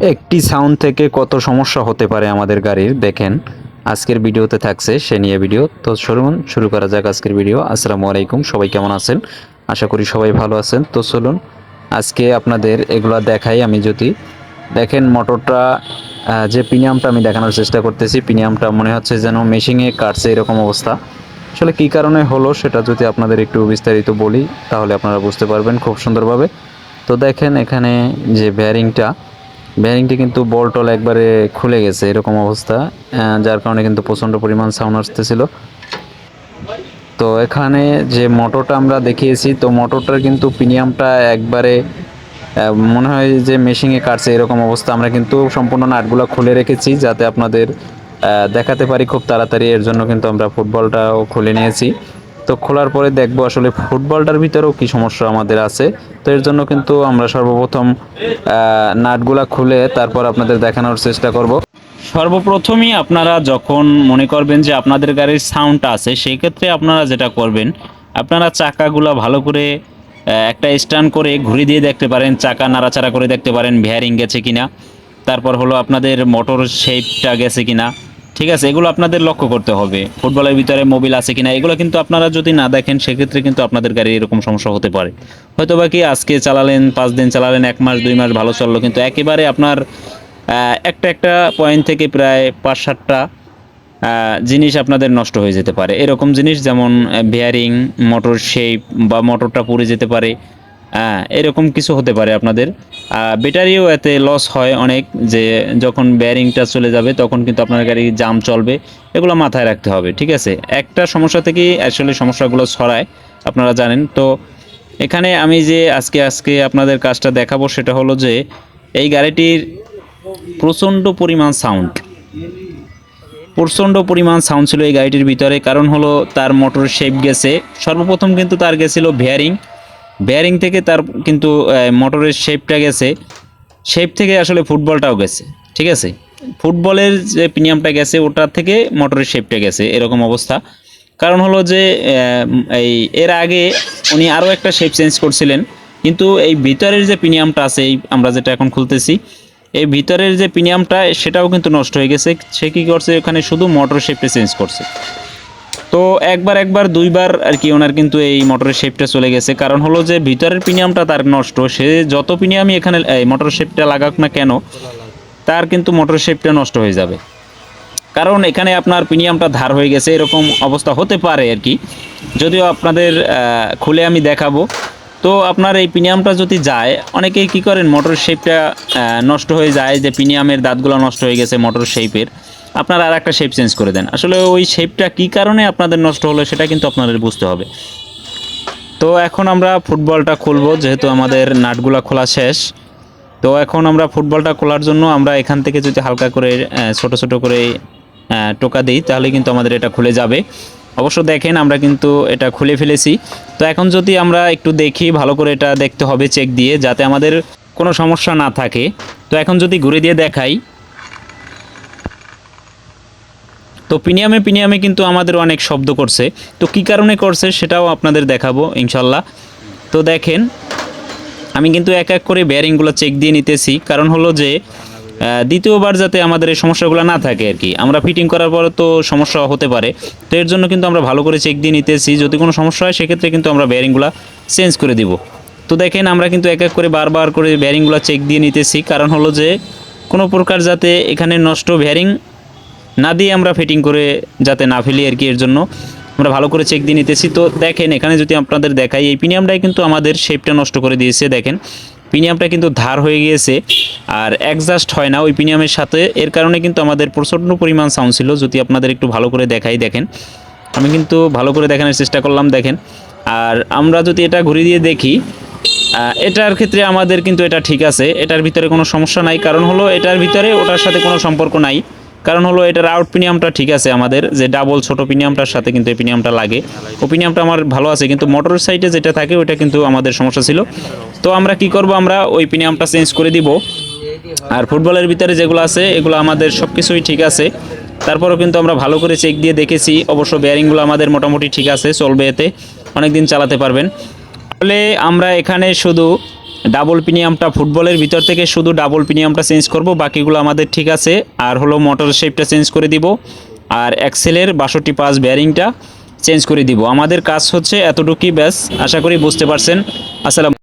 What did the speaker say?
একটি সাউন্ড থেকে কত সমস্যা হতে পারে আমাদের গাড়ির, দেখেন। আজকের ভিডিওতে থাকছে সে নিয়ে ভিডিও তো চলুন, শুরু করা যাক আজকের ভিডিও আসসালামু আলাইকুম, সবাই কেমন আছেন? আশা করি সবাই ভালো আছেন। তো চলুন, আজকে আপনাদের এগুলা দেখাই আমি যদি। দেখেন মোটরটা যে প্রিমিয়ামটা আমি দেখানোর চেষ্টা করতেছি প্রিমিয়ামটা মনে হচ্ছে যেন মেশিংয়ে কাটছে এরকম অবস্থা। আসলে কী কারণে হলো সেটা যদি আপনাদের একটু বিস্তারিত বলি, তাহলে আপনারা বুঝতে পারবেন খুব সুন্দরভাবে। তো দেখেন এখানে যে ব্যারিংটা ব্যারিংটি কিন্তু বল টল একবারে খুলে গেছে, এরকম অবস্থা যার কারণে কিন্তু প্রচণ্ড পরিমাণ সাউন্ড আসতেছিল। তো এখানে যে মোটরটা আমরা দেখিয়েছি, তো মোটরটার কিন্তু প্রিমিয়ামটা একবারে মনে হয় যে মেশিনে কাটছে, এরকম অবস্থা। আমরা কিন্তু সম্পূর্ণ নাটগুলো খুলে রেখেছি, যাতে আপনাদের দেখাতে পারি খুব তাড়াতাড়ি। এর জন্য কিন্তু আমরা ফুটবলটাও খুলে নিয়েছি। তো খোলার পরে দেখব আসলে ফুটবলটার ভিতরেও কি সমস্যা আমাদের আছে। তো এর জন্য কিন্তু আমরা সর্বপ্রথম নাটগুলা খুলে তারপর আপনাদের দেখানোর চেষ্টা করব। সর্বপ্রথমই আপনারা যখন মনে করবেন যে আপনাদের গাড়ির সাউন্ডটা আছে, সেই ক্ষেত্রে আপনারা যেটা করবেন, আপনারা চাকাগুলো ভালো করে একটা স্ট্যান্ড করে ঘুরে দিয়ে দেখতে পারেন, চাকা নাড়াচাড়া করে দেখতে পারেন ভ্যারিং গেছে কিনা। তারপর হলো আপনাদের মোটর শেপটা গেছে কিনা। ঠিক আছে, এগুলো আপনাদের লক্ষ্য করতে হবে। ফুটবলের ভিতরে মোবিল আছে কিনা, এগুলো কিন্তু আপনারা যদি না দেখেন, সেক্ষেত্রে কিন্তু আপনাদের গাড়ি এরকম সমস্যা হতে পারে। হয়তো বা কি আজকে চালালেন, পাঁচ দিন চালালেন, এক মাস, দুই মাস, ভালো চলল, কিন্তু একেবারে আপনার একটা একটা পয়েন্ট থেকে প্রায় পাঁচ, সাতটা জিনিস আপনাদের নষ্ট হয়ে যেতে পারে। এরকম জিনিস যেমন বেয়ারিং মোটর শেপ বা মোটরটা পুড়ে যেতে পারে। হ্যাঁ এরকম কিছু হতে পারে আপনাদের। ব্যাটারিও এতে লস হয় অনেক, যে যখন ব্যারিংটা চলে যাবে তখন কিন্তু আপনার গাড়ি জাম চলবে, এগুলো মাথায় রাখতে হবে, ঠিক আছে? একটা সমস্যা থেকেই আসলে সমস্যাগুলো ছড়ায়, আপনারা জানেন। তো এখানে আমি যে আজকে আজকে আপনাদের কাজটা দেখাবো সেটা হলো যে এই গাড়িটির প্রচণ্ড পরিমাণ সাউন্ড প্রচণ্ড পরিমাণ সাউন্ড ছিল এই গাড়িটির ভিতরে, কারণ হলো তার মোটর শেপ গেছে। সর্বপ্রথম কিন্তু তার গেছিল বেয়ারিং বেয়ারিং থেকে তার কিন্তু মোটরের শেপটা গেছে। শেপ থেকে আসলে ফুটবলটাও গেছে, ঠিক আছে? ফুটবলের যে প্রিমিয়ামটা গেছে, ওটা থেকে মোটরের শেপটা গেছে, এরকম অবস্থা। কারণ হলো যে এই, এর আগে উনি আরও একটা শেপ চেঞ্জ করছিলেন। কিন্তু এই ভিতরের যে প্রিমিয়ামটা আছে, এই আমরা যেটা এখন খুলতেছি, এই ভিতরের যে প্রিমিয়ামটা সেটাও কিন্তু নষ্ট হয়ে গেছে। সে কী করছে ওখানে শুধু মোটর শেপটা চেঞ্জ করছে। তো একবার একবার, দুইবার আর কি ওনার কিন্তু এই মোটরের শেপটা চলে গেছে। কারণ হলো যে ভিতরের প্রিমিয়ামটা তার নষ্ট। সে যত প্রিমিয়ামই এখানে এই মোটর শেপটা লাগাক না কেন, তার কিন্তু মোটর শেপটা নষ্ট হয়ে যাবে। কারণ এখানে আপনার প্রিমিয়ামটা ধার হয়ে গেছে, এরকম অবস্থা হতে পারে আর কি। যদিও আপনাদের খুলে আমি দেখাবো। তো আপনার এই প্রিমিয়ামটা যদি যায়, অনেকেই কি করেন মোটর শেপটা নষ্ট হয়ে যায়, যে প্রিমিয়ামের দাঁতগুলো নষ্ট হয়ে গেছে মোটর শেপের আপনারা আর একটা শেপ চেঞ্জ করে দেন। আসলে ওই শেপটা কী কারণে আপনাদের নষ্ট হলো সেটা কিন্তু আপনাদের বুঝতে হবে। তো এখন আমরা ফুটবলটা খুলবো, যেহেতু আমাদের নাটগুলা খোলা শেষ। তো এখন আমরা ফুটবলটা খোলার জন্য আমরা এখান থেকে যদি হালকা করে ছোট ছোট করে টোকা দিই, তাহলে কিন্তু আমাদের এটা খুলে যাবে। অবশ্য দেখেন আমরা কিন্তু এটা খুলে ফেলেছি। তো এখন যদি আমরা একটু দেখি, ভালো করে এটা দেখতে হবে চেক দিয়ে, যাতে আমাদের কোনো সমস্যা না থাকে। তো এখন যদি ঘুরে দিয়ে দেখাই তো প্রিমিয়ামে প্রিমিয়ামে কিন্তু আমাদের অনেক শব্দ করছে। তো কী কারণে করছে সেটাও আপনাদের দেখাবো ইনশাল্লাহ। তো দেখেন, আমি কিন্তু এক এক করে বেয়ারিংগুলো চেক দিয়ে নিতেছি। কারণ হলো যে দ্বিতীয়বার যাতে আমাদের এই সমস্যাগুলো না থাকে আর কি। আমরা ফিটিং করার পরে তো সমস্যা হতে পারে। তো এর জন্য কিন্তু আমরা ভালো করে চেক দিয়ে নিতেছি। যদি কোনো সমস্যা হয়, সেক্ষেত্রে কিন্তু আমরা বেয়ারিংগুলো চেঞ্জ করে দিব। তো দেখেন, আমরা কিন্তু এক এক করে বারবার করে বেয়ারিংগুলো চেক দিয়ে নিতেছি। কারণ হলো যে, কোনো প্রকার যাতে এখানে নষ্ট বেয়ারিং না দিয়ে আমরা ফিটিং করে যাতে না ফেলি আর কি এর জন্য। আমরা ভালো করে চেক দিয়ে নিতেছি। তো দেখেন, এখানে যদি আপনাদের দেখাই, এই প্রিমিয়ামটাই কিন্তু আমাদের শেপটা নষ্ট করে দিয়েছে, দেখেন। প্রিমিয়ামটা কিন্তু ধার হয়ে গিয়েছে আর অ্যাডজাস্ট হয় না ওই প্রিমিয়ামের সাথে। এর কারণে কিন্তু আমাদের প্রচণ্ড পরিমাণ সাউন্ড ছিল। যদি আপনাদের একটু ভালো করে দেখাই, দেখেন। আমি কিন্তু ভালো করে দেখানোর চেষ্টা করলাম, দেখেন। আর আমরা যদি এটা ঘুরে দিয়ে দেখি এটার ক্ষেত্রে আমাদের কিন্তু এটা ঠিক আছে। এটার ভিতরে কোনো সমস্যা নাই। কারণ হলো, এটার ভিতরে ওটার সাথে কোনো সম্পর্ক নাই। কারণ হলো এটার আউট পিনিয়ামটা ঠিক আছে আমাদের, যে ডাবল ছোট পিনিয়ামটার সাথে কিন্তু এই পিনিয়ামটা লাগে। ও পিনিয়ামটা আমার ভালো আছে, কিন্তু মোটরের সাইডে যেটা থাকে, ওইটা কিন্তু আমাদের সমস্যা ছিল। তো আমরা কি করব, আমরা ওই পিনিয়ামটা চেঞ্জ করে দিব। আর ফুটবলের ভিতরে যেগুলো আছে, এগুলো আমাদের সব কিছুই ঠিক আছে। তারপরেও কিন্তু আমরা ভালো করে চেক দিয়ে দেখেছি। অবশ্য বেয়ারিংগুলো আমাদের মোটামুটি ঠিক আছে, চলবে এতে। অনেক দিন চালাতে পারবেন। তাহলে আমরা এখানে শুধু ডাবল পিনিয়ামটা ফুটবলের ভিতর থেকে শুধু ডাবল পিনিয়ামটা চেঞ্জ করব, বাকিগুলো আমাদের ঠিক আছে। আর হলো মোটর শেপটা চেঞ্জ করে দিব, আর এক্সেলের বাষট্টি পাঁচ ব্যারিংটা চেঞ্জ করে দিব। আমাদের কাজ হচ্ছে এতটুকুই ব্যাস। আশা করি বুঝতে পারছেন। আসসালাম